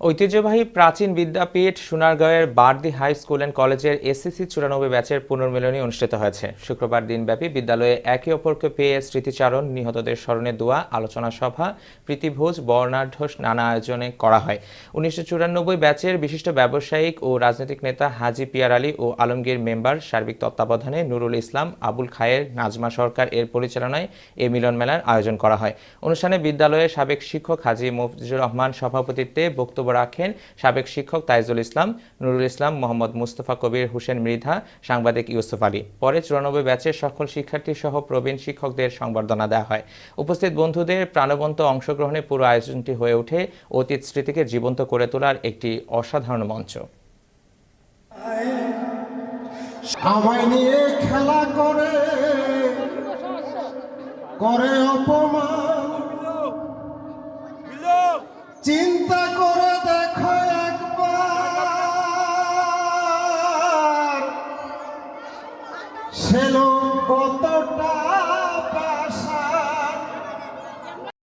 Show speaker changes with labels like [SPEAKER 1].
[SPEAKER 1] ঐতিহ্যবাহী প্রাচীন বিদ্যাপীঠ সোনারগাঁওয়ের বারদি হাই স্কুল অ্যান্ড কলেজের এসএসসি চুরানব্বই ব্যাচের পুনর্মিলনী অনুষ্ঠিত হয়েছে। শুক্রবার দিনব্যাপী বিদ্যালয়ে একে অপরকে পেয়ে স্মৃতিচারণ, নিহতদের স্মরণে দোয়া, আলোচনা সভা, প্রীতিভোজ, বর্ণাঢ্য নানা আয়োজনে করা হয়। উনিশশো চুরানব্বই ব্যাচের বিশিষ্ট ব্যবসায়িক ও রাজনৈতিক নেতা হাজি পিয়ার আলী ও আলমগীর মেম্বার সার্বিক তত্ত্বাবধানে নুরুল ইসলাম, আবুল খায়ের, নাজমা সরকার এর পরিচালনায় এ মিলন মেলার আয়োজন করা হয়। অনুষ্ঠানে বিদ্যালয়ের সাবেক শিক্ষক হাজি মফিজুর রহমান সভাপতিত্বে বক্তব্য রাখেন সাবেক শিক্ষক তাইজুল ইসলাম নুরুল ইসলাম মোহাম্মদ মুস্তফা কবির হোসেন মৃধা সাংবাদিক ইউসুফ আলী। পরে চুরানব্বই ব্যাচের সকল শিক্ষার্থী সহ প্রবীণ শিক্ষকদের সংবর্ধনা দেওয়া হয়। উপস্থিত বন্ধুদের প্রাণবন্ত অংশগ্রহণে পুরো আয়োজনটি হয়ে ওঠে অতীত স্মৃতিকে জীবন্ত করে তোলার একটি অসাধারণ মঞ্চ।
[SPEAKER 2] আমায় নিয়ে খেলা করে করে অপমান চিন্তা সে কতটা